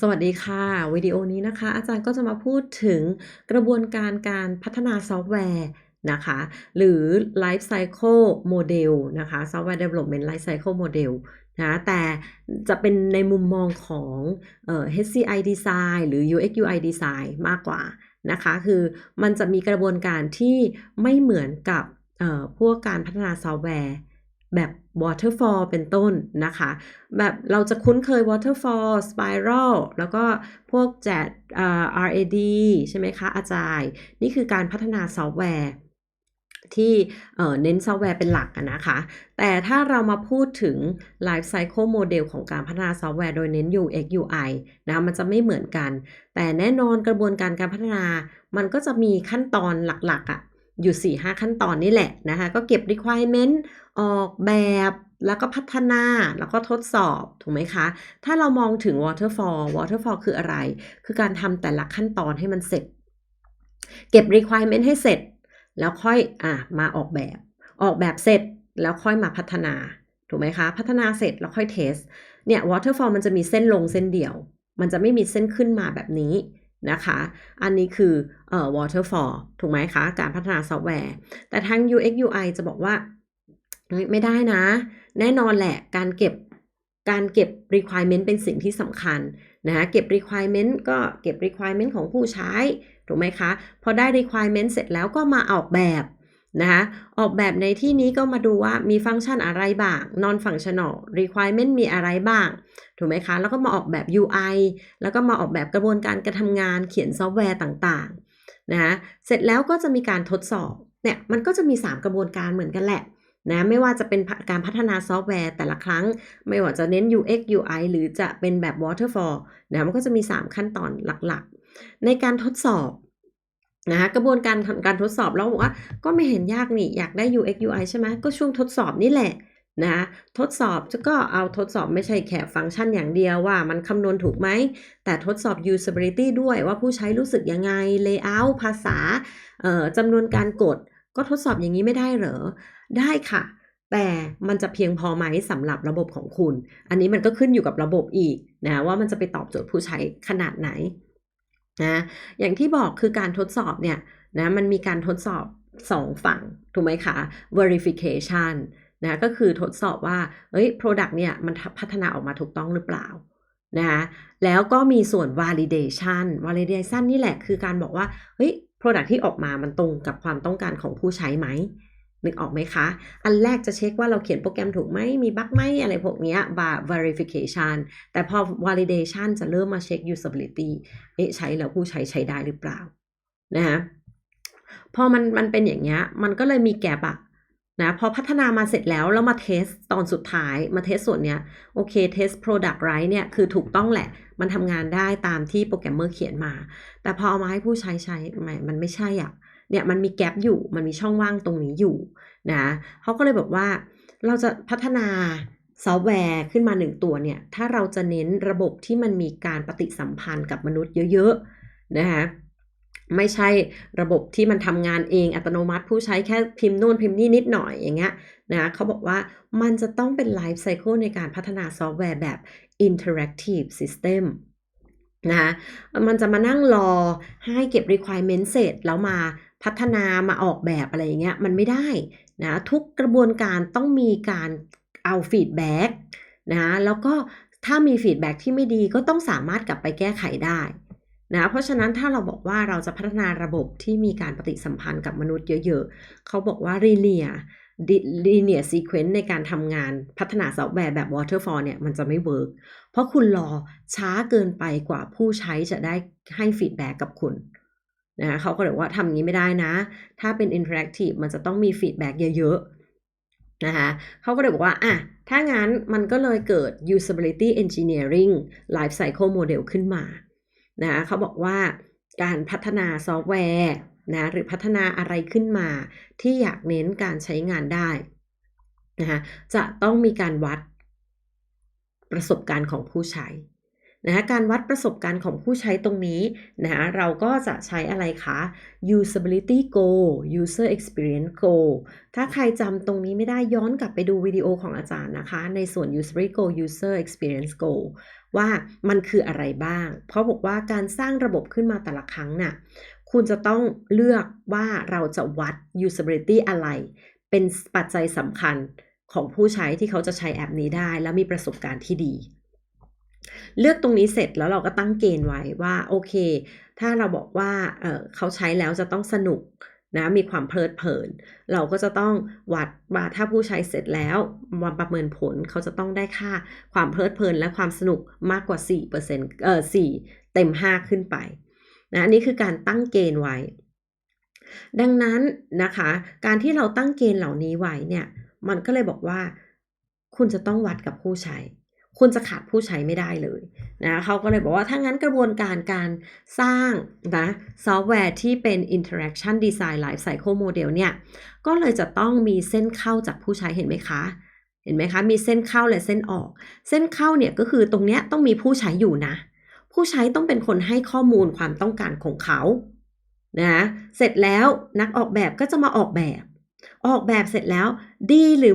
สวัสดีค่ะ วิดีโอนี้นะคะ อาจารย์ก็จะมาพูดถึงกระบวนการการพัฒนาซอฟต์แวร์นะคะ หรือ Life Cycle Model นะคะ Software Development Life Cycle Model นะแต่จะเป็นในมุมมองของเอ่อ HCI Design หรือ UX UI Design มากกว่านะคะ คือมันจะมีกระบวนการที่ไม่เหมือนกับเอ่อพวกการพัฒนาซอฟต์แวร์ แบบ waterfall เป็นต้นนะคะ แบบเราจะคุ้นเคย waterfall spiral แล้วก็พวก JET อ่า RAD ใช่ไหมคะ อาจารย์นี่คือการพัฒนาซอฟต์แวร์ที่เน้นซอฟต์แวร์เป็นหลักนะคะ แต่ถ้าเรามาพูดถึง Life Cycle Model ของการพัฒนาซอฟต์แวร์โดยเน้น UX UI นะมันจะไม่เหมือนกัน แต่แน่นอนกระบวนการการพัฒนา มันก็จะมีขั้นตอนหลักๆอะ อยู่ 4-5 ขั้นตอนนี่แหละนะคะก็เก็บ requirement ออกแบบแล้วก็พัฒนาแล้วก็ทดสอบถูกไหมคะ ถ้าเรามองถึง waterfall waterfall คืออะไร คือการทำแต่ละขั้นตอนให้มันเสร็จ เก็บ requirement ให้เสร็จ แล้วค่อยอะมาออกแบบ ออกแบบเสร็จแล้วค่อยมาพัฒนาถูกไหมคะ พัฒนาเสร็จแล้วค่อยเทส เนี่ย waterfall มันจะมีเส้นลงเส้นเดียว มันจะไม่มีเส้นขึ้นมาแบบนี้ นะคะ อันนี้คือเอ่อ waterfall ถูกไหมคะ การพัฒนาซอฟต์แวร์ แต่ทาง UX UI จะบอกว่า ไม่ได้นะ แน่นอนแหละ การเก็บ การเก็บ requirement เป็นสิ่งที่สำคัญนะคะเก็บ requirement ก็เก็บ requirement ของผู้ใช้ ถูกไหมคะ พอได้ requirement เสร็จแล้วก็มาออกแบบนะคะออกแบบในที่นี้ก็มาดูว่ามีฟังก์ชันอะไรบ้าง non functional requirement มีอะไรบ้าง ถูกไหมคะ แล้วก็มาออกแบบ UI แล้วก็มาออกแบบกระบวนการการทำงานเขียนซอฟต์แวร์ต่างๆนะคะเสร็จแล้วก็จะมีการทดสอบเนี่ยมันก็จะมี 3 กระบวนการเหมือนกันแหละนะไม่ว่าจะเป็นการพัฒนาซอฟต์แวร์แต่ละครั้ง ไม่ว่าจะเน้น UX UI หรือจะเป็นแบบ waterfall นะมันก็จะมี 3 ขั้นตอนหลักๆ ในการทดสอบนะคะกระบวนการการทดสอบแล้วบอกว่าก็ไม่เห็นยากนี่อยากได้ UX UI ใช่ไหมก็ช่วงทดสอบนี่แหละ นะทดสอบก็เอาทดสอบไม่ใช่แค่ฟังก์ชันอย่างเดียวว่ามันคำนวณถูกไหม แต่ทดสอบ usability ด้วยว่าผู้ใช้รู้สึกยังไง layout ภาษาจำนวนการกด ก็ทดสอบอย่างนี้ไม่ได้เหรอ ได้ค่ะ แต่มันจะเพียงพอไหมสำหรับระบบของคุณ อันนี้มันก็ขึ้นอยู่กับระบบอีกนะว่ามันจะไปตอบโจทย์ผู้ใช้ขนาดไหนนะอย่างที่บอกคือการทดสอบเนี่ยนะมันมีการทดสอบ 2 ฝั่ง ถูกไหมคะ verification นะก็คือทดสอบว่าเฮ้ย product เนี่ยมันพัฒนาออกมาถูกต้องหรือเปล่านะคะแล้วก็มีส่วน validation validation นี่แหละคือการบอกว่าเฮ้ย product ที่ออกมามันตรงกับความต้องการของผู้ใช้ไหมนึกออกไหมคะ อันแรกจะเช็คว่าเราเขียนโปรแกรมถูกไหม มีบั๊กไหมอะไรพวกนี้บา verification แต่พอ validation จะเริ่มมาเช็ค usability เอ๊ะใช้แล้วผู้ใช้ใช้ได้หรือเปล่า นะคะพอมันมันเป็นอย่างเงี้ย มันก็เลยมีแกลบอะ นะพอพัฒนามาเสร็จแล้วแล้วมาเทสตอนสุดท้ายมาเทสส่วนเนี้ยโอเคเทส product right เนี่ยคือถูกต้องแหละ มันทำงานได้ตามที่โปรแกรมเมอร์เขียนมา แต่พอเอามาให้ผู้ใช้ใช้ไม่มันไม่ใช่อะเนี่ยมันมีแกลบอยู่มันมีช่องว่างตรงนี้อยู่นะเขาก็เลยบอกว่าเราจะพัฒนาซอฟต์แวร์ขึ้นมาหนึ่งตัวเนี่ย ถ้าเราจะเน้นระบบที่มันมีการปฏิสัมพันธ์กับมนุษย์เยอะๆนะคะ ไม่ใช่ระบบที่มันทำงานเองอัตโนมัติ ผู้ใช้แค่พิมพ์นู่นพิมพ์นี่นิดหน่อยอย่างเงี้ยนะเขาบอกว่ามันจะต้องเป็นไลฟ์ไซเคิลในการพัฒนาซอฟต์แวร์แบบ interactive system นะคะมันจะมานั่งรอให้เก็บ requirement เสร็จแล้วมาพัฒนามาออกแบบอะไรอย่างเงี้ยมันไม่ได้นะทุกกระบวนการต้องมีการเอาฟีดแบ็กนะแล้วก็ถ้ามีฟีดแบ็กที่ไม่ดีก็ต้องสามารถกลับไปแก้ไขได้ นะเพราะฉะนั้นถ้าเราบอกว่าเราจะพัฒนาระบบที่มีการปฏิสัมพันธ์กับมนุษย์เยอะๆ เขาบอกว่า linear linear sequence ในการทำงานพัฒนาซอฟต์แวร์แบบ waterfall เนี่ยมันจะไม่เวิร์กเพราะคุณรอช้าเกินไปกว่าผู้ใช้จะได้ให้ฟีดแบ็กกับคุณนะเขาก็เลยว่าทำงี้ไม่ได้นะ ถ้าเป็น interactive มันจะต้องมีฟีดแบ็กเยอะๆนะคะเขาก็เลยบอกว่าอะถ้างั้นมันก็เลยเกิด usability engineering life cycle model ขึ้นมา นะเขาบอกว่าการพัฒนาซอฟต์แวร์นะหรือพัฒนาอะไรขึ้นมาที่อยากเน้นการใช้งานได้นะคะจะต้องมีการวัดประสบการณ์ของผู้ใช้นะะการวัดประสบการณ์ของผู้ใช้ตรงนี้นะะเราก็จะใช้อะไรคะ usability goal user experience goal ถ้าใครจำตรงนี้ไม่ได้ย้อนกลับไปดูวิดีโอของอาจารย์นะคะ ในส่วน usability goal user experience goal ว่ามันคืออะไรบ้าง เพราะบอกว่าการสร้างระบบขึ้นมาแต่ละครั้งน่ะคุณจะต้องเลือกว่าเราจะวัด usability อะไร เป็นปัจจัยสำคัญของผู้ใช้ที่เขาจะใช้แอปนี้ได้ แล้วมีประสบการณ์ที่ดี เลือกตรงนี้เสร็จแล้วเราก็ตั้งเกณฑ์ไว้ว่า โอเค ถ้าเราบอกว่าเเขาใช้แล้วจะต้องสนุก นะมีความเพลิดเพลิน เราก็จะต้องวัดว่าถ้าผู้ใช้เสร็จแล้วมาประเมินผลเขาจะต้องได้ค่าความเพลิดเพลินและความสนุกมากกว่า4%เอร์เเอ4เต็ม 5 ขึ้นไปนะนนี้คือการตั้งเกณฑ์ไว้ ดังนั้นนะคะ การที่เราตั้งเกณฑ์เหล่านี้ไว้เนี่ยมันก็เลยบอกว่า คุณจะต้องวัดกับผู้ใช้ คุณจะขาดผู้ใช้ไม่ได้เลยนะเขาก็เลยบอกว่าถ้างั้นกระบวนการการสร้างนะซอฟต์แวร์ที่เป็น interaction design life cycle model เนี่ย ก็เลยจะต้องมีเส้นเข้าจากผู้ใช้เห็นไหมคะ เห็นไหมคะ มีเส้นเข้าและเส้นออก เส้นเข้าเนี่ยก็คือตรงเนี้ยต้องมีผู้ใช้อยู่นะ ผู้ใช้ต้องเป็นคนให้ข้อมูลความต้องการของเขานะเสร็จแล้วนักออกแบบก็จะมาออกแบบ ออกแบบเสร็จแล้วดีหรือ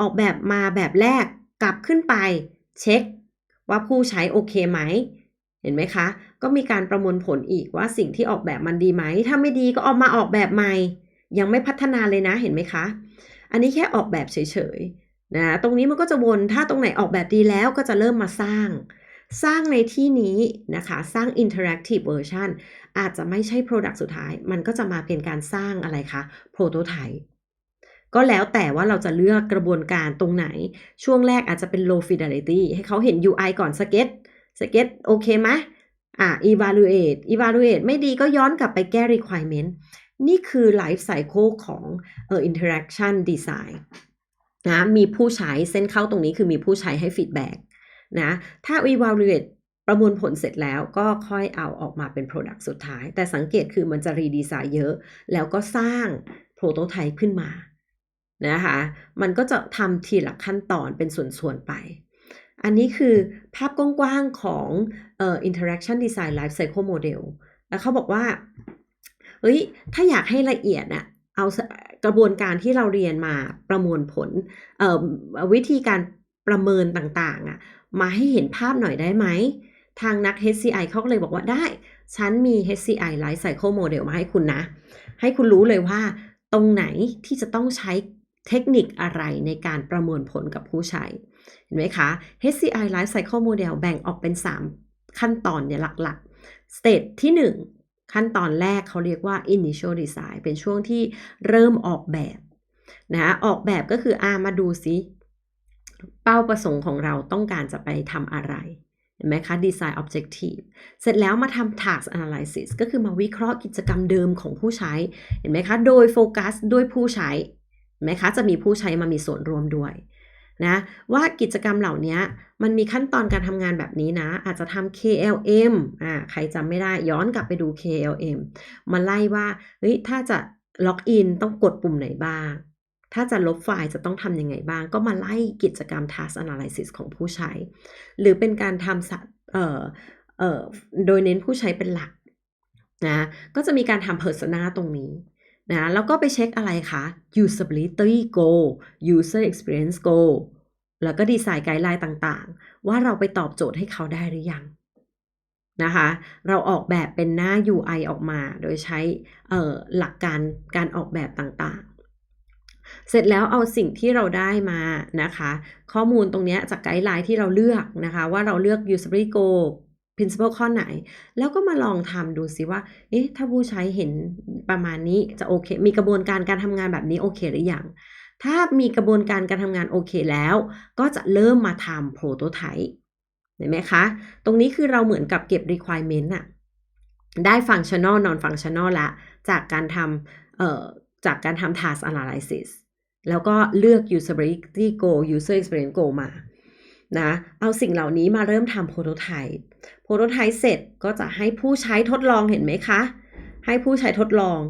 ออกแบบมาแบบแรกกลับขึ้นไป เช็คว่าผู้ใช้โอเคไหม เห็นไหมคะ ก็มีการประมวลผลอีกว่าสิ่งที่ออกแบบมันดีไหม ถ้าไม่ดีก็ออกมาออกแบบใหม่ ยังไม่พัฒนาเลยนะ เห็นไหมคะ อันนี้แค่ออกแบบเฉยๆ นะ ตรงนี้มันก็จะวน ถ้าตรงไหนออกแบบดีแล้วก็จะเริ่มมาสร้าง สร้างในที่นี้นะคะ สร้าง interactive version อาจจะไม่ใช่ product สุดท้าย มันก็จะมาเป็นการสร้างอะไรคะ prototype ก็แล้วแต่ว่าเราจะเลือกกระบวนการตรงไหน ช่วงแรกอาจจะเป็น low fidelity ให้เขาเห็น UI ก่อน sketch sketch โอเคไหมอ่า evaluate evaluate ไม่ดีก็ย้อนกลับไปแก้ requirement นี่คือ life cycle ของเอ่อ interaction design นะมีผู้ใช้เส้นเข้าตรงนี้คือมีผู้ใช้ให้ feedback นะถ้า evaluate ประมวลผลเสร็จแล้วก็ค่อยเอาออกมาเป็น product สุดท้าย แต่สังเกตคือมันจะรีดีไซน์เยอะ แล้วก็สร้าง prototype ขึ้นมา นะคะ มันก็จะทำทีละขั้นตอนเป็นส่วนๆไป อันนี้คือภาพกว้างๆของเอ่อ interaction design life cycle model แล้วเขาบอกว่า เฮ้ย ถ้าอยากให้ละเอียดน่ะเอากระบวนการที่เราเรียนมาประมวลผลเอ่อวิธีการประเมินต่างๆอะมาให้เห็นภาพหน่อยได้ไหม ทางนัก HCI เขาก็เลยบอกว่าได้ ฉันมี HCI Life Cycle Model มาให้คุณนะ ให้คุณรู้เลยว่าตรงไหนที่จะต้องใช้ เทคนิคอะไรในการประเมินผลกับผู้ใช้ เห็นไหมคะ HCI Life Cycle Model แบ่งออกเป็น 3 ขั้นตอนเนี่ยหลักๆสเตจที่ 1 ขั้นตอนแรกเขาเรียกว่า initial design เป็นช่วงที่เริ่มออกแบบนะออกแบบก็คืออามาดูซิ เป้าประสงค์ของเราต้องการจะไปทำอะไรเห็นไหมคะ design objective เสร็จแล้วมาทำ task analysis ก็คือมาวิเคราะห์กิจกรรมเดิมของผู้ใช้ เห็นไหมคะ โดยโฟกัสด้วยผู้ใช้ ไหมคะ จะมีผู้ใช้มามีส่วนร่วมด้วยนะว่ากิจกรรมเหล่านี้มันมีขั้นตอนการทำงานแบบนี้นะ อาจจะทำ KLM อ่าใครจำไม่ได้ย้อนกลับไปดู KLM มาไล่ว่าเฮ้ยถ้าจะล็อกอินต้องกดปุ่มไหนบ้าง ถ้าจะลบไฟล์จะต้องทำยังไงบ้าง ก็มาไล่กิจกรรม task analysis ของผู้ใช้ หรือเป็นการทำเอ่อเอ่อโดยเน้นผู้ใช้เป็นหลักนะก็จะมีการทำ persona ตรงนี้ นะแล้วก็ไปเช็คอะไรคะ usability goal user experience goal แล้วก็ดีไซน์ไกด์ไลน์ต่างๆ ว่าเราไปตอบโจทย์ให้เขาได้หรือยังนะคะ เราออกแบบเป็นหน้า UI ออกมา โดยใช้หลักการการออกแบบต่างๆ เสร็จแล้วเอาสิ่งที่เราได้มานะคะ ข้อมูลตรงนี้จากไกด์ไลน์ที่เราเลือกนะคะ ว่าเราเลือก usability goal principle ข้อไหน แล้วก็มาลองทำดูซิว่า เอ๊ะ ถ้าผู้ใช้เห็นประมาณนี้จะโอเค มีกระบวนการการทำงานแบบนี้โอเคหรือยัง ถ้ามีกระบวนการการทำงานโอเคแล้ว ก็จะเริ่มมาทำ prototype เห็นไหมคะ ตรงนี้คือเราเหมือนกับเก็บ requirement อะได้ functional non functional ละ จากการทำเอ่อ จากการทำ task analysis แล้วก็เลือก usability goal user experience goal มา นะ เอาสิ่งเหล่านี้มาเริ่มทำโปรโตไทป์ โปรโตไทป์เสร็จก็จะให้ผู้ใช้ทดลองเห็นไหมคะ ให้ผู้ใช้ทดลอง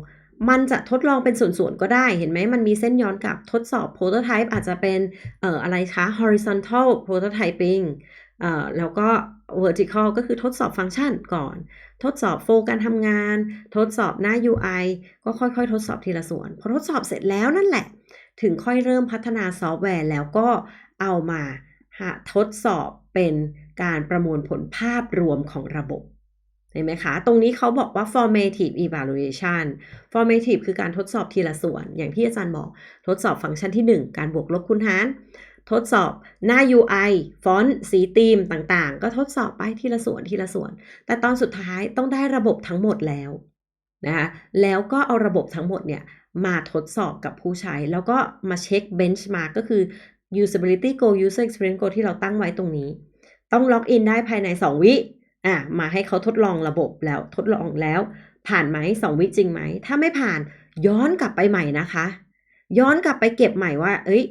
มันจะทดลองเป็นส่วนๆก็ได้เห็นไหมมันมีเส้นย้อนกลับทดสอบโปรโตไทป์อาจจะเป็นเอ่ออะไรคะ horizontal prototyping เอ่อแล้วก็ vertical ก็คือทดสอบฟังก์ชันก่อน ทดสอบโฟการทำงาน ทดสอบหน้า UI ก็ค่อยๆ ทดสอบทีละส่วน พอทดสอบเสร็จแล้วนั่นแหละ ถึงค่อยเริ่มพัฒนาซอฟต์แวร์แล้วก็เอามาทดสอบเป็น การประมวลผลภาพรวมของระบบเห็นไหมคะ ตรงนี้เขาบอกว่า formative evaluation formative คือการทดสอบทีละส่วน อย่างที่อาจารย์บอก ทดสอบฟังก์ชันที่ 1 การบวกลบคูณหาร ทดสอบหน้า UI ฟอนต์ สีธีมต่างๆ ก็ทดสอบไปทีละส่วนทีละส่วน แต่ตอนสุดท้ายต้องได้ระบบทั้งหมดแล้วนะคะ แล้วก็เอาระบบทั้งหมดเนี่ยมาทดสอบกับผู้ใช้ แล้วก็มาเช็ค benchmark ก็คือ usability goal user experience goal ที่เราตั้งไว้ตรงนี้ ต้องล็อกอินได้ภายใน 2 วิอะมาให้เขาทดลองระบบแล้วทดลองแล้ว ผ่านไหม2วิจริงไหม ถ้าไม่ผ่านย้อนกลับไปใหม่นะคะ ย้อนกลับไปเก็บใหม่ว่า เอ้ย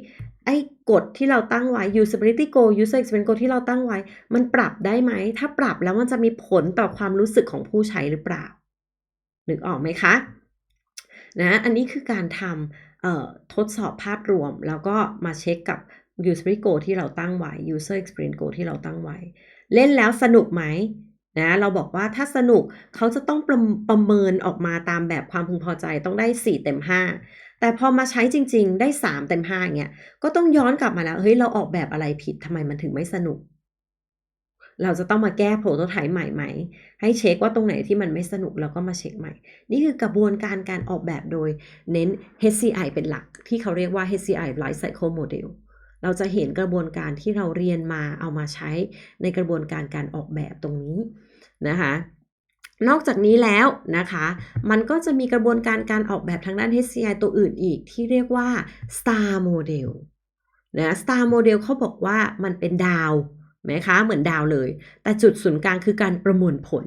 ไอ้กฎที่เราตั้งไว้ usability goal user experience goal ที่เราตั้งไว้ มันปรับได้ไหม ถ้าปรับแล้วมันจะมีผลต่อความรู้สึกของผู้ใช้หรือเปล่า นึกออกไหมคะ นะ อันนี้คือการทำทดสอบภาพรวม แล้วก็มาเช็คกับ usability goal ที่เราตั้งไว้ user experience goal ที่เราตั้งไว้ เล่นแล้วสนุกไหมนะเราบอกว่าถ้าสนุกเขาจะต้องประประเมินออกมาตามแบบความพึงพอใจต้องได้ 4 เต็ม 5 แต่พอมาใช้จริง ๆ ได้ 3 เต็ม5อย่างเงี้ยก็ต้องย้อนกลับมาแล้วเฮ้ยเราออกแบบอะไรผิดทำไมมันถึงไม่สนุก เราจะต้องมาแก้โปรโตไทป์ใหม่ไหม ให้เช็คว่าตรงไหนที่มันไม่สนุกแล้วก็มาเช็คใหม่ นี่คือกระบวนการการออกแบบโดยเน้น HCI เป็นหลักที่เขาเรียกว่า HCI Life Cycle Model เราจะเห็นกระบวนการที่เราเรียนมาเอามาใช้ในกระบวนการการออกแบบตรงนี้นะคะนอกจากนี้แล้วนะคะ มันก็จะมีกระบวนการการออกแบบทางด้าน HCI ตัวอื่นอีกที่เรียกว่า Star Model นะ Star Model เขาบอกว่ามันเป็นดาวไหมคะ เหมือนดาวเลย แต่จุดศูนย์กลางคือการประมวลผล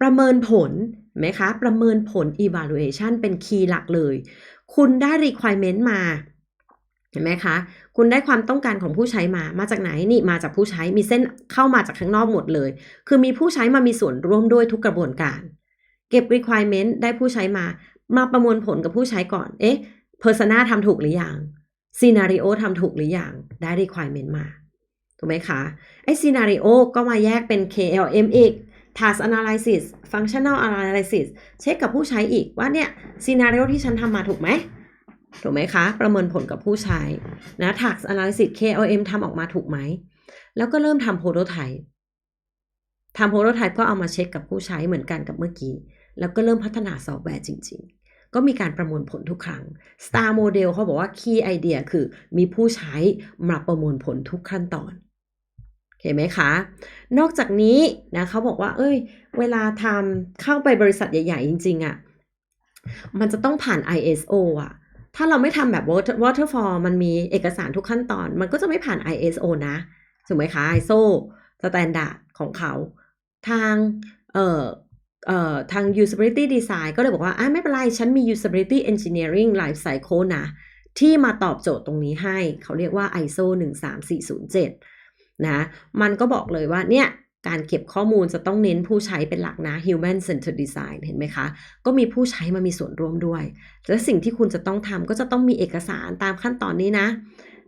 ประเมินผลไหมคะ ประเมินผล evaluation เป็นคีย์หลักเลย คุณได้ requirement มา ห็นไหมคะ คุณได้ความต้องการของผู้ใช้มา มาจากไหน นี่มาจากผู้ใช้ มีเส้นเข้ามาจากข้างนอกหมดเลย คือมีผู้ใช้มามีส่วนร่วมด้วยทุกกระบวนการ เก็บ requirement ได้ผู้ใช้มา มาประมวลผลกับผู้ใช้ก่อน เอ๊ะ persona ทำถูกหรือยัง scenario ทำถูกหรือยัง ได้ requirement มา ถูกไหมคะ ไอ้ scenario ก็มาแยกเป็น KLM อีก task analysis functional analysis เช็คกับผู้ใช้อีกว่าเนี่ย scenario ที่ฉันทำมาถูกไหม ถูกไหมคะ ประเมินผลกับผู้ใช้นะ task analysis KLM ทำออกมาถูกไหม แล้วก็เริ่มทำ prototype ทำ prototype ก็เอามาเช็คกับผู้ใช้เหมือนกันกับเมื่อกี้ แล้วก็เริ่มพัฒนาซอฟต์แวร์จริง ๆ ก็มีการประมวลผลทุกครั้ง Star Model เขาบอกว่า key idea คือมีผู้ใช้มาประมวลผลทุกขั้นตอนโอเคไหมคะ นอกจากนี้นะเขาบอกว่า เอ้ย เวลาทำเข้าไปบริษัทใหญ่ ๆ จริง ๆอะ่ะ มันจะต้องผ่าน ISO อะ ถ้าเราไม่ทำแบบ water waterfall มันมีเอกสารทุกขั้นตอน มันก็จะไม่ผ่าน ISO นะถูกไหมคะ ISO standard ของเขา ทางเอ่อเอ่อทาง usability design ก็เลยบอกว่าอะไม่เป็นไร ฉันมี usability engineering life cycle นะ ที่มาตอบโจทย์ตรงนี้ให้ เขาเรียกว่า ISO 13407 นะ มันก็บอกเลยว่าเนี่ย การเก็บข้อมูลจะต้องเน้นผู้ใช้เป็นหลักนะ human centered design เห็นไหมคะ ก็มีผู้ใช้มามีส่วนร่วมด้วย และสิ่งที่คุณจะต้องทำก็จะต้องมีเอกสารตามขั้นตอนนี้นะ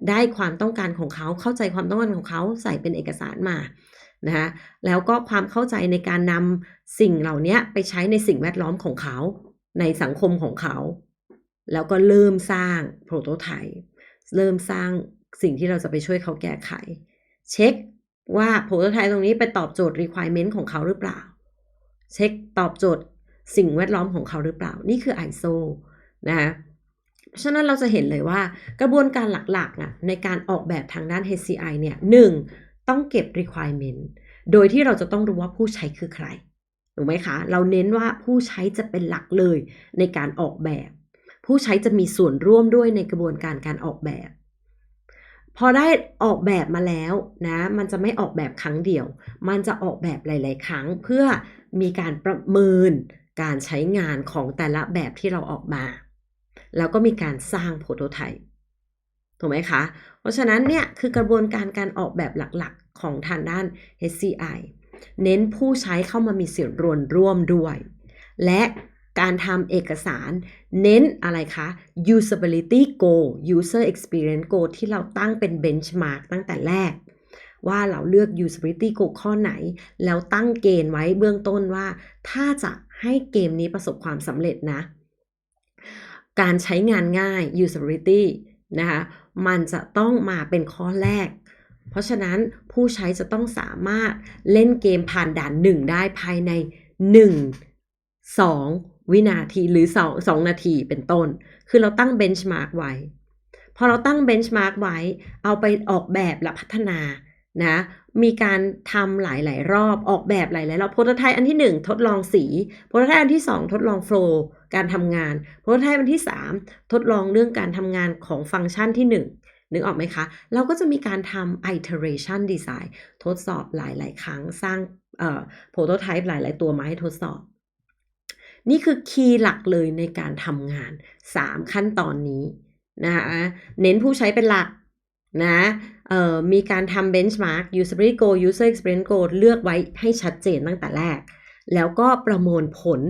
ได้ความต้องการของเขาเข้าใจความต้องการของเขาใส่เป็นเอกสารมานะคะแล้วก็ความเข้าใจในการนำสิ่งเหล่านี้ไปใช้ในสิ่งแวดล้อมของเขา ในสังคมของเขา แล้วก็เริ่มสร้างโปรโตไทป์เริ่มสร้างสิ่งที่เราจะไปช่วยเขาแก้ไข เช็ค ว่าโปรโตไทป์ตรงนี้ไปตอบโจทย์ requirement ของเขาหรือเปล่า เช็คตอบโจทย์สิ่งแวดล้อมของเขาหรือเปล่า นี่คือ ISO นะคะเพราะฉะนั้นเราจะเห็นเลยว่ากระบวนการหลักๆนะในการออกแบบทางด้าน HCI เนี่ยหนึ่งต้องเก็บ requirement โดยที่เราจะต้องรู้ว่าผู้ใช้คือใครถูกไหมคะ เราเน้นว่าผู้ใช้จะเป็นหลักเลยในการออกแบบ ผู้ใช้จะมีส่วนร่วมด้วยในกระบวนการการออกแบบ พอได้ออกแบบมาแล้วนะมันจะไม่ออกแบบครั้งเดียว มันจะออกแบบหลาย ๆ ครั้งเพื่อมีการประเมินการใช้งานของแต่ละแบบที่เราออกมา แล้วก็มีการสร้างโปรโตไทป์ถูกไหมคะ เพราะฉะนั้นเนี่ยคือกระบวนการการออกแบบหลักๆ ของทางด้าน HCI เน้นผู้ใช้เข้ามามีส่วนร่วมร่วมด้วย และ การทำเอกสาร เน้นอะไรคะ usability goal user experience goal ที่เราตั้งเป็น benchmark ตั้งแต่แรก ว่าเราเลือก usability goal ข้อไหน แล้วตั้งเกณฑ์ไว้เบื้องต้นว่า ถ้าจะให้เกมนี้ประสบความสำเร็จนะ การใช้งานง่าย usability นะคะมันจะต้องมาเป็นข้อแรก เพราะฉะนั้นผู้ใช้จะต้องสามารถเล่นเกมผ่านด่านหนึ่งได้ภายใน 1 2 วินาทีหรือ2 2นาทีเป็นต้น คือเราตั้งเบนช์มาร์กไว้ พอเราตั้งเบนช์มาร์กไว้ เอาไปออกแบบและพัฒนานะมีการทำหลาย ๆ รอบออกแบบหลาย ๆ รอบโปรโตไทป์อันที่ 1 ทดลองสีโปรโตไทป์อันที่ 2 ทดลองโฟล์การทำงานโปรโตไทป์อันที่ 3 ทดลองเรื่องการทำงานของฟังก์ชันที่ 1นึกออกไหมคะ เราก็จะมีการทำ iteration design ทดสอบหลาย ๆ ครั้งสร้างเอ่อ prototype หลาย ๆ ตัวมาให้ทดสอบ นี่คือคีย์หลักเลยในการทำงาน 3 ขั้นตอนนี้นะคะเน้นผู้ใช้เป็นหลักนะมีการทำ benchmark usability goal user experience goal เลือกไว้ให้ชัดเจนตั้งแต่แรก แล้วก็ประมวลผล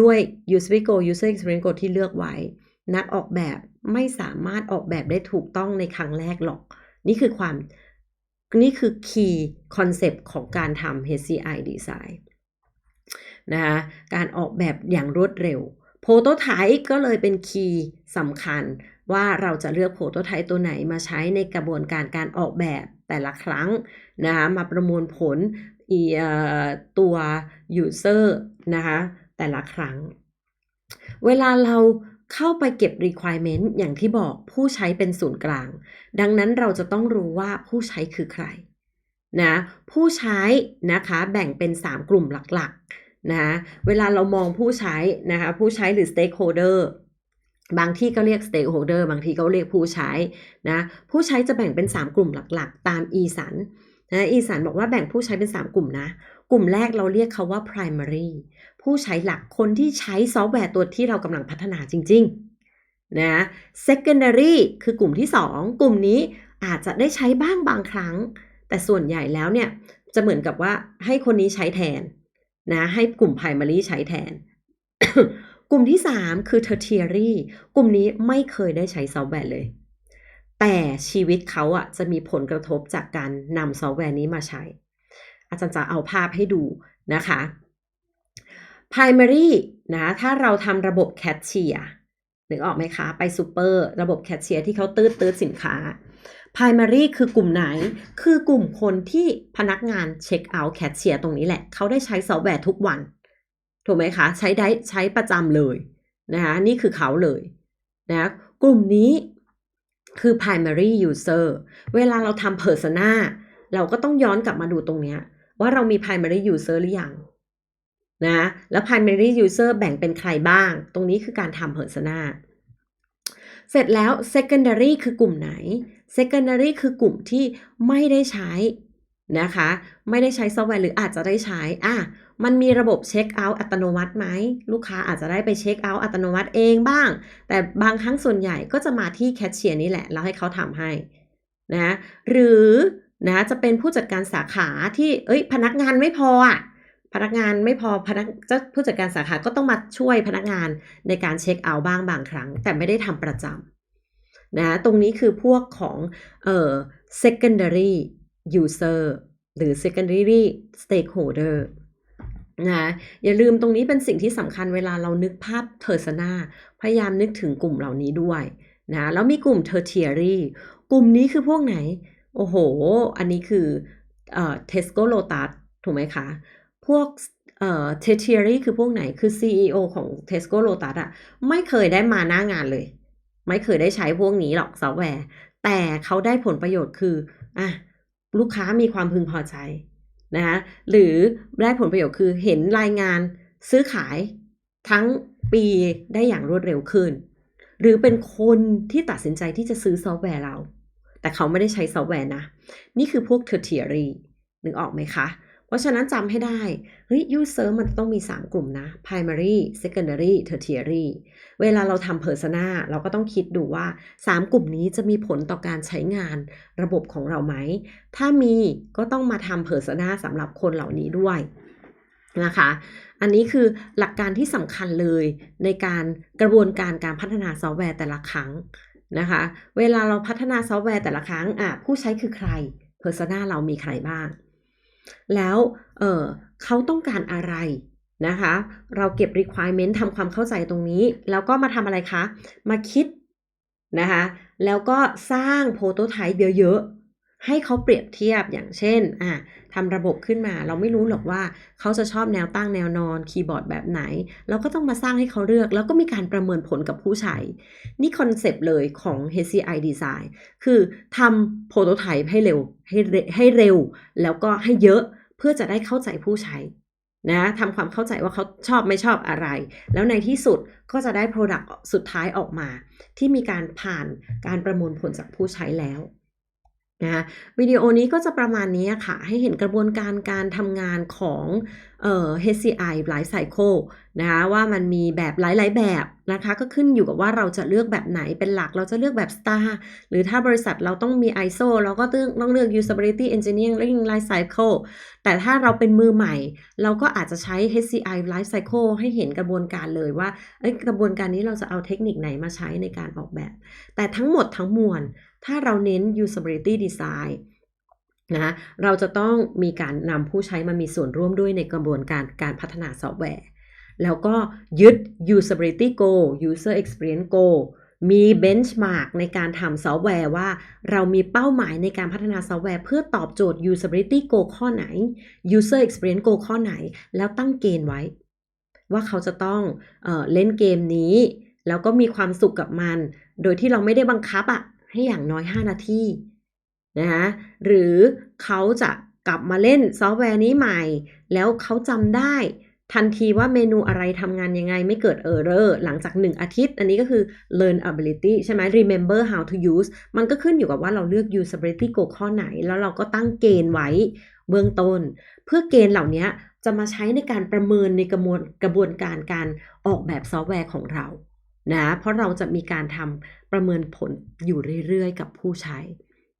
ด้วย usability goal user experience goal ที่เลือกไว้ นักออกแบบไม่สามารถออกแบบได้ถูกต้องในครั้งแรกหรอก นี่คือความ นี่คือ key concept ของการทำ HCI design นะคะการออกแบบอย่างรวดเร็ว prototype ก็เลยเป็นคีย์สำคัญว่าเราจะเลือก prototype ตัวไหนมาใช้ในกระบวนการการออกแบบแต่ละครั้งนะคะมาประมวลผลตัว user นะคะแต่ละครั้ง เวลาเราเข้าไปเก็บ requirement อย่างที่บอกผู้ใช้เป็นศูนย์กลาง ดังนั้นเราจะต้องรู้ว่าผู้ใช้คือใครนะผู้ใช้นะคะแบ่งเป็น 3 กลุ่มหลักๆ นะเวลาเรามองผู้ใช้นะคะผู้ใช้หรือ stakeholder บางที่ก็เรียก stakeholder บางที่ก็เรียกผู้ใช้นะผู้ใช้จะแบ่งเป็น 3 กลุ่มหลักๆ ตามอีสันนะอีสันบอกว่าแบ่งผู้ใช้เป็น 3 กลุ่มนะ กลุ่มแรกเราเรียกเขาว่า primary ผู้ใช้หลักคนที่ใช้ซอฟต์แวร์ตัวที่เรากำลังพัฒนาจริงๆนะ secondary คือกลุ่มที่ 2 กลุ่มนี้อาจจะได้ใช้บ้างบางครั้ง แต่ส่วนใหญ่แล้วเนี่ยจะเหมือนกับว่าให้คนนี้ใช้แทน นะให้กลุ่ม primary ใช้แทน กลุ่มที่ 3 คือ tertiary กลุ่มนี้ไม่เคยได้ใช้ซอฟต์แวร์เลย แต่ชีวิตเขาอะจะมีผลกระทบจากการนำซอฟต์แวร์นี้มาใช้ อาจารย์จะเอาภาพให้ดูนะคะ primary นะถ้าเราทำระบบแคชเชียร์นึกออกไหมคะ ไปซูเปอร์ ระบบแคชเชียร์ที่เขาตืดตืดสินค้า primary คือกลุ่มไหน คือกลุ่มคนที่พนักงานเช็คเอาท์แคชเชียร์ตรงนี้แหละ เขาได้ใช้ซอฟต์แวร์ทุกวัน ถูกไหมคะ ใช้ได้ใช้ประจำเลยนะคะนี่คือเขาเลยนะกลุ่มนี้คือ primary user เวลาเราทำ persona เราก็ต้องย้อนกลับมาดูตรงนี้ว่าเรามี primary user หรือยังนะแล้ว primary user แบ่งเป็นใครบ้าง ตรงนี้คือการทำ persona เสร็จแล้ว secondary คือกลุ่มไหน secondary คือกลุ่มที่ไม่ได้ใช้นะคะ ไม่ได้ใช้ซอฟต์แวร์หรืออาจจะได้ใช้อะมันมีระบบเช็คเอาท์อัตโนมัติไหม ลูกค้าอาจจะได้ไปเช็คเอาท์อัตโนมัติเองบ้าง แต่บางครั้งส่วนใหญ่ก็จะมาที่แคชเชียร์นี่แหละ แล้วให้เขาทำให้นะหรือนะจะเป็นผู้จัดการสาขาที่เอ้ยพนักงานไม่พออะพนักงานไม่พอพนักเจ้าผู้จัดการสาขาก็ต้องมาช่วยพนักงานในการเช็คเอาท์บ้างบางครั้ง แต่ไม่ได้ทำประจำ นะตรงนี้คือพวกของเอ่อ secondary user หรือ secondary stakeholder นะอย่าลืมตรงนี้เป็นสิ่งที่สำคัญเวลาเรานึกภาพ persona พยายามนึกถึงกลุ่มเหล่านี้ด้วยนะแล้วมีกลุ่ม tertiary กลุ่มนี้คือพวกไหน โอ้โห อันนี้คือเอ่อ Tesco Lotus ถูกไหมคะ พวกเอ่อ tertiary คือพวกไหนคือ CEO ของ Tesco Lotus อะไม่เคยได้มาหน้างานเลย ไม่เคยได้ใช้พวกนี้หรอกซอฟต์แวร์ แต่เขาได้ผลประโยชน์คืออะลูกค้ามีความพึงพอใจนะคะหรือได้ผลประโยชน์คือเห็นรายงานซื้อขายทั้งปีได้อย่างรวดเร็วขึ้น หรือเป็นคนที่ตัดสินใจที่จะซื้อซอฟต์แวร์เรา แต่เขาไม่ได้ใช้ซอฟต์แวร์นะ นี่คือพวก tertiary นึกออกไหมคะ เพราะฉะนั้นจำให้ได้ เฮ้ย user มันต้องมี 3 กลุ่มนะ primary secondary tertiary เวลาเราทำ persona เราก็ต้องคิดดูว่า 3 กลุ่มนี้จะมีผลต่อการใช้งานระบบของเราไหม ถ้ามีก็ต้องมาทำ persona สำหรับคนเหล่านี้ด้วยนะคะ อันนี้คือหลักการที่สำคัญเลยในการกระบวนการการพัฒนาซอฟต์แวร์แต่ละครั้งนะคะ เวลาเราพัฒนาซอฟต์แวร์แต่ละครั้งอะผู้ใช้คือใคร persona เรามีใครบ้าง แล้วเเขาต้องการอะไรนะคะ เราเก็บ requirement ทำความเข้าใจตรงนี้ แล้วก็มาทำอะไรคะ มาคิดนะคะ แล้วก็สร้างโปรโตไทป์เยอะ ให้เขาเปรียบเทียบอย่างเช่นอะทำระบบขึ้นมา เราไม่รู้หรอกว่าเขาจะชอบแนวตั้งแนวนอนคีย์บอร์ดแบบไหน เราก็ต้องมาสร้างให้เขาเลือก แล้วก็มีการประเมินผลกับผู้ใช้ นี่คอนเซปต์เลยของ HCI Design คือทำโปรโตไทป์ให้เร็วให้เรให้เร็ว แล้วก็ให้เยอะเพื่อจะได้เข้าใจผู้ใช้นะทำความเข้าใจว่าเขาชอบไม่ชอบอะไร แล้วในที่สุดก็จะได้ Product สุดท้ายออกมา ที่มีการผ่านการประมวลผลจากผู้ใช้แล้ว นะคะวิดีโอนี้ก็จะประมาณนี้ค่ะ ให้เห็นกระบวนการการทำงานของเอ่อ HCI Life Cycle นะคะว่ามันมีแบบหลาย ๆ แบบนะคะ ก็ขึ้นอยู่กับว่าเราจะเลือกแบบไหนเป็นหลักเราจะเลือกแบบ Star หรือถ้าบริษัทเราต้องมี ISO เราก็ต้องต้องเลือก Usability Engineering Life Cycle แต่ถ้าเราเป็นมือใหม่ เราก็อาจจะใช้ HCI Life Cycle ให้เห็นกระบวนการเลยว่ากระบวนการนี้เราจะเอาเทคนิคไหนมาใช้ในการออกแบบ แต่ทั้งหมดทั้งมวล ถ้าเราเน้น usability design นะคะเราจะต้องมีการนำผู้ใช้มามีส่วนร่วมด้วยในกระบวนการการพัฒนาซอฟต์แวร์ แล้วก็ยึด usability goal user experience goal มี benchmark ในการทำซอฟต์แวร์ว่า เรามีเป้าหมายในการพัฒนาซอฟต์แวร์ เพื่อตอบโจทย์ usability goal ข้อไหน user experience goal ข้อไหน แล้วตั้งเกณฑ์ไว้ ว่าเขาจะต้องเออเล่นเกมนี้ แล้วก็มีความสุขกับมัน โดยที่เราไม่ได้บังคับอะให้อย่างน้อย 5 นาที นะคะหรือเขาจะกลับมาเล่นซอฟต์แวร์นี้ใหม่ แล้วเขาจำได้ทันทีว่าเมนูอะไรทำงานยังไงไม่เกิด error หลังจาก 1 อาทิตย์ อันนี้ก็คือ learn ability ใช่ไหม remember how to use มันก็ขึ้นอยู่กับว่าเราเลือก usability goal ข้อไหน แล้วเราก็ตั้งเกณฑ์ไว้เบื้องต้น เพื่อเกณฑ์เหล่านี้จะมาใช้ในการประเมินในกระบวนกระบวนการการออกแบบซอฟต์แวร์ของเรานะเพราะเราจะมีการทำประเมินผลอยู่เรื่อยๆ กับผู้ใช้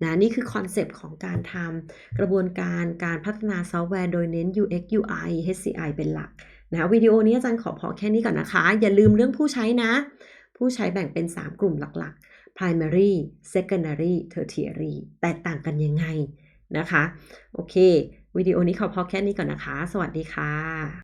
นะนี่คือคอนเซปต์ของการทำกระบวนการการพัฒนาซอฟต์แวร์โดยเน้น UX UI HCI เป็นหลักนะวิดีโอนี้อาจารย์ขอพอแค่นี้ก่อนนะคะ อย่าลืมเรื่องผู้ใช้นะ ผู้ใช้แบ่งเป็น 3 กลุ่มหลักๆ primary secondary tertiary แตกต่างกันยังไงนะคะ โอเค วิดีโอนี้ขอพอแค่นี้ก่อนนะคะ สวัสดีค่ะ